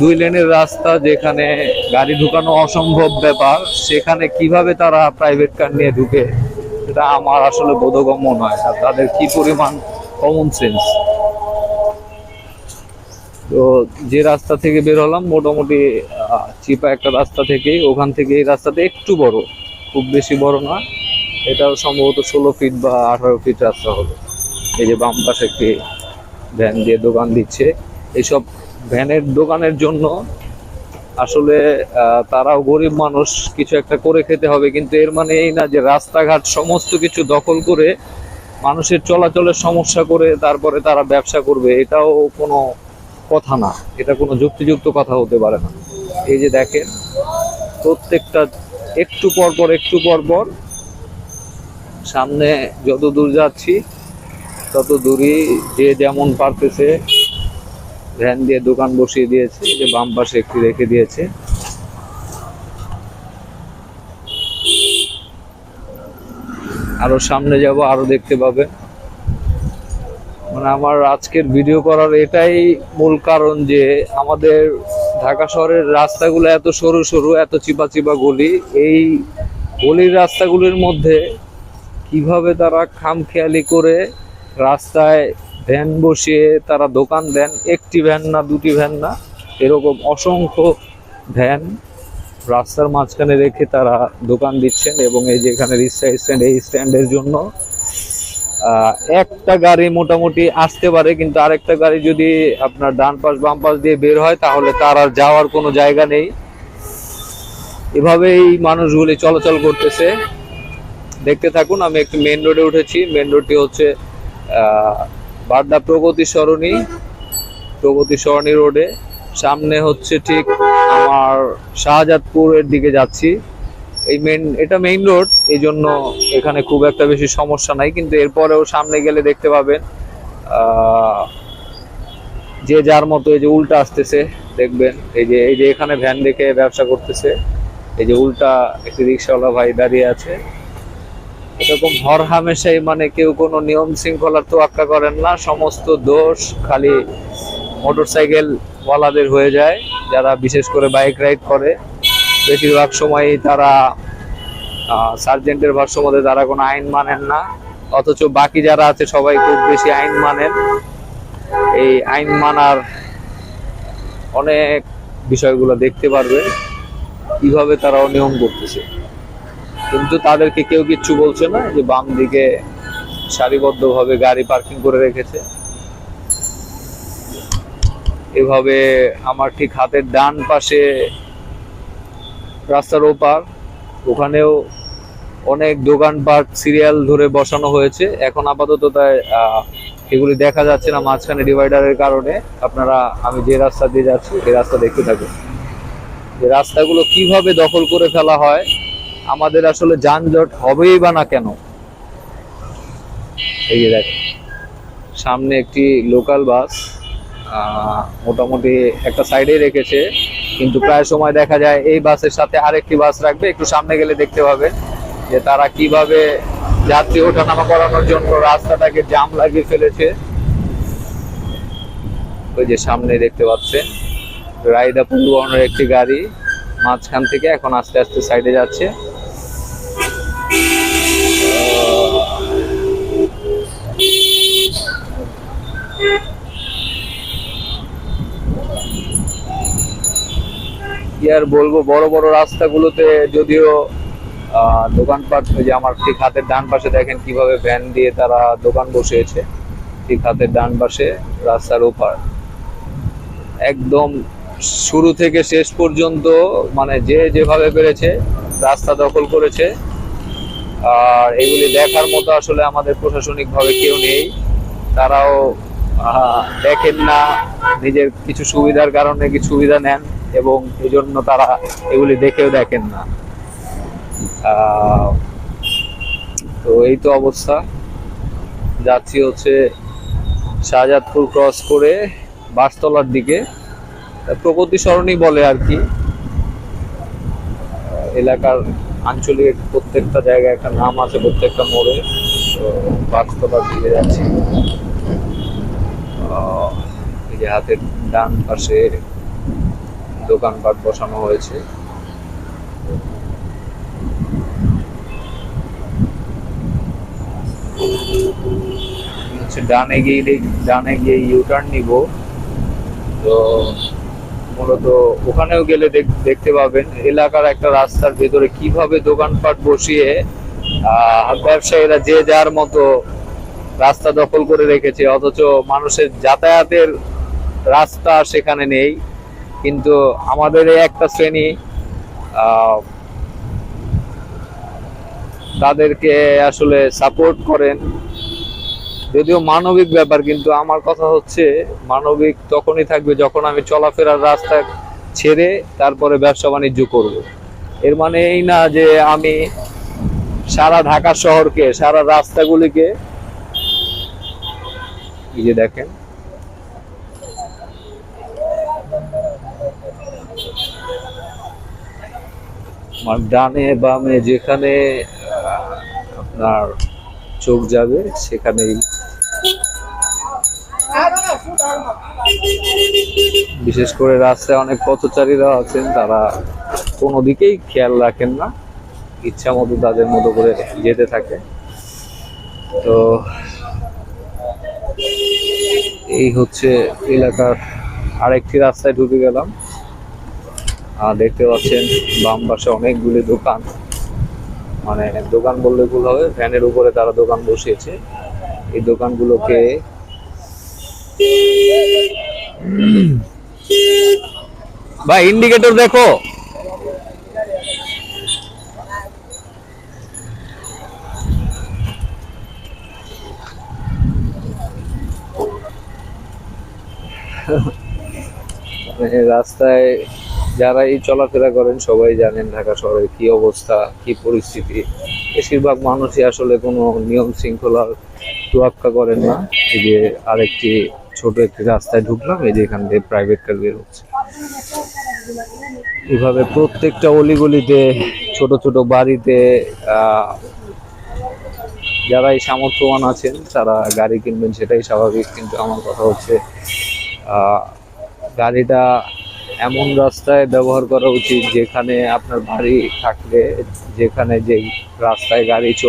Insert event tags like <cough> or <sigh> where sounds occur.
দুই লেনের রাস্তা যেখানে গাড়ি ঢুকানো অসম্ভব ব্যাপার, সেখানে কীভাবে তারা প্রাইভেট কার নিয়ে ঢুকে এটা আমার আসলে বোধগম্য নয়। আর তাদের কি পরিমাণ কমন সেন্স তো যে রাস্তা থেকে বের হলাম, মোটামুটি চিপা একটা রাস্তা থেকে ওখান থেকে এই রাস্তাটা একটু বড়, খুব বেশি বড় না। এটাও সম্ভবত ষোলো ফিট বা আঠারো ফিট রাস্তা হবে। এই যে বাম পাশে একটি ভ্যান দিয়ে দোকান দিচ্ছে। এইসব ভ্যানের দোকানের জন্য আসলে তারাও গরিব মানুষ, কিছু একটা করে খেতে হবে। কিন্তু এর মানে এই না যে রাস্তাঘাট সমস্ত কিছু দখল করে মানুষের চলাচলের সমস্যা করে তারপরে তারা ব্যবসা করবে, এটাও কোনো কথা না। এটা কোনো যুক্তিযুক্ত কথা হতে পারে না। এই যে দেখেন, প্রত্যেকটা একটু পর পর, একটু পর পর সামনে যত দূর যাচ্ছি তত দূরই যে যেমন পারতেছে ভ্যান দিয়ে দোকান বসিয়ে দিয়েছে যে বাম পাশে একটি রেখে দিয়েছে। আরও সামনে যাব, আরও দেখতে পাবে মানে আমার আজকের ভিডিও করার এটাই মূল কারণ যে আমাদের ঢাকা শহরের রাস্তাগুলো এত সরু সরু, এত চিপা চিপা গলি। এই গলির রাস্তাগুলির মধ্যে কীভাবে তারা খামখেয়ালি করে রাস্তায় ভ্যান বসিয়ে তারা দোকান দেন। একটি ভ্যান না, দুটি ভ্যান না, এরকম অসংখ্য ভ্যান রাস্তার মাঝখানে রেখে তারা দোকান দিচ্ছেন এবং এই যে এখানে রিক্সা স্ট্যান্ড, এই স্ট্যান্ডের জন্য একটা গাড়ি মোটামুটি আসতে পারে, কিন্তু আরেকটা গাড়ি যদি আপনার ডান পাশ, বাম পাশ দিয়ে বের হয়, তাহলে তার আর যাওয়ার কোনো জায়গা নেই। এভাবেই মানুষগুলি চলাচল করতেছে। দেখতে থাকুন, আমি একটি মেন রোডে উঠেছি। মেন রোডটি হচ্ছে বাড্ডা প্রগতি সরণি প্রগতি সরণি রোডে। সামনে হচ্ছে ঠিক আমার শাহজাদপুরের দিকে যাচ্ছি। এই মেন এটা মেইন রোড এই জন্য এখানে খুব একটা বেশি সমস্যা নাই, কিন্তু এরপরেও সামনে গেলে দেখতে পাবেন যে যার মতো এই যে উল্টা আসতেছে, দেখবেন, এই যে এই যে এখানে ভ্যান দেখে ব্যবসা করতেছে, এই যে উল্টা একটি রিক্সাওয়ালা ভাই দাঁড়িয়ে আছে। এরকম হর হামেশাই মানে কেউ কোনো নিয়ম শৃঙ্খলার তোয়াক্কা করেন না, সমস্ত দোষ খালি মোটরসাইকেল ওয়ালাদের হয়ে যায়, যারা বিশেষ করে বাইক রাইড করে। বেশিরভাগ সময়ই তারা সার্জেন্টের ভাষ্য মধ্যে তারা কোনো আইন মানেন না। অথচ বাকি যারা আছে সবাই খুব বেশি আইন মানেন। এই আইন মানার অনেক বিষয়গুলো দেখতে পারবে কীভাবে তারা অনিয়ম করতেছে। কিন্তু তাদেরকে কেউ কিচ্ছু বলছে না যে বাম দিকে সারিবদ্ধভাবে গাড়ি পার্কিং করে রেখেছে। এভাবে আমার ঠিক হাতের ডান পাশে রাস্তার ওপার ওখানেও অনেক দোকানপাট, সিরিয়াল ধরে বসানো হয়েছে। এখন আপাতত তাই এগুলি দেখা যাচ্ছে না মাঝখানে ডিভাইডারের কারণে। আপনারা, আমি যে রাস্তা দিয়ে যাচ্ছি, এই রাস্তা দেখতে থাকুন। যে রাস্তাগুলো কীভাবে দখল করে ফেলা হয় আমাদের আসলে যানজট হবেই বা না কেন? এই যে দেখেন সামনে একটি লোকাল বাস মোটামুটি একটা সাইডে রেখেছে, কিন্তু প্রায় সময় দেখা যায় এই বাসের সাথে আরেকটি বাস রাখবে, একটু সামনে গেলে দেখতে পাবে যে তারা কীভাবে যাত্রী ওঠানামা করানোর জন্য রাস্তাটাকে জাম লাগিয়ে ফেলেছে। ওই যে সামনে দেখতে পাচ্ছেন রাইডা পরিবহনের একটি গাড়ি, মাঝখান থেকে এখন আস্তে আস্তে সাইডে যাচ্ছে। কি আর বলব, বড় বড় রাস্তাগুলোতে যদিও দোকানপাট যে আমার ঠিক হাতের ডান পাশে দেখেন কীভাবে ভ্যান দিয়ে তারা দোকান বসিয়েছে, ঠিক হাতের ডান পাশে রাস্তার ওপার। একদম শুরু থেকে শেষ পর্যন্ত মানে যে যেভাবে পেরেছে, রাস্তা দখল করেছে। আর এগুলি দেখার মতো আসলে আমাদের প্রশাসনিকভাবে কেউ নেই। তারাও দেখেন না, নিজের কিছু সুবিধার কারণে কিছু সুবিধা নেন। এবং এজন্য তারা এগুলি দেখেও দেখেন না। তো এই তো অবস্থা। যাচ্ছি হচ্ছে শাহজাদপুর ক্রস করে বাসতলার দিকে। প্রগতি সরণি বলে আর কি। এলাকার আঞ্চলিক প্রত্যেকটা জায়গায় একটা নাম আছে, প্রত্যেকটা মোড়ে। তো বাসতলার দিকে যাচ্ছি। যে হাতের ডান পাশে দোকানপাট বসানো হয়েছে? হচ্ছে ডানে গিয়ে ডানে গিয়ে ইউটার্ন নিব। তো মূলত ওখানেও গেলে দেখ- দেখতে পাবেন এলাকার একটা রাস্তার ভেতরে কীভাবে দোকানপাট বসিয়ে ব্যবসায়ীরা যে যার মতো রাস্তা দখল করে রেখেছে, অথচ মানুষের যাতায়াতের রাস্তা সেখানে নেই। কিন্তু আমাদের এই একটা শ্রেণি তাদেরকে আসলে সাপোর্ট করেন। যদিও মানবিক ব্যাপার, কিন্তু আমার কথা হচ্ছে মানবিক তখনই থাকবে যখন আমি চলাফেরার রাস্তা ছেড়ে তারপরে ব্যবসা বাণিজ্য করব। এর মানে এই না যে আমি সারা ঢাকা শহরকে, সারা রাস্তাগুলিকে, এই যে দেখেন আমার ডানে, বামে, যেখানে আপনার চোখ যাবে, সেখানেই বিশেষ করে রাস্তায় অনেক পথচারীরা আছেন, তারা কোনো দিকেই খেয়াল রাখেন না, ইচ্ছা মতো তাদের মতো করে যেতে থাকে। তো এই হচ্ছে এলাকার আরেকটি রাস্তায় ঢুকে গেলাম। দেখতে পাচ্ছেন, বাম পাশে অনেকগুলি দোকান। মানে দোকান বললে ভুল হবে ভ্যানের উপরে তারা দোকান বসিয়েছে। এই দোকানগুলোকে ভাই ইন্ডিকেটর দেখো। <laughs> রাস্তায় যারা এই চলাফেরা করেন সবাই জানেন ঢাকা শহরের কি অবস্থা, কি পরিস্থিতি। বেশিরভাগ মানুষই আসলে কোনো নিয়ম শৃঙ্খলার তোয়াক্কা করেন না। এই যে আরেকটি ছোট একটি রাস্তায় ঢুকলাম, এই যে এখান থেকে প্রাইভেট কার বের হচ্ছে। এভাবে প্রত্যেকটা অলিগলিতে, ছোট ছোট বাড়িতে যারা এই সামর্থ্যবান আছেন, তারা গাড়ি কিনবেন, সেটাই স্বাভাবিক। কিন্তু আমার কথা হচ্ছে গাড়িটা এমন রাস্তায় ব্যবহার করা উচিত যেখানে আপনার বাড়ি থাকলে যেখানে যে রাস্তায় গাড়ি চল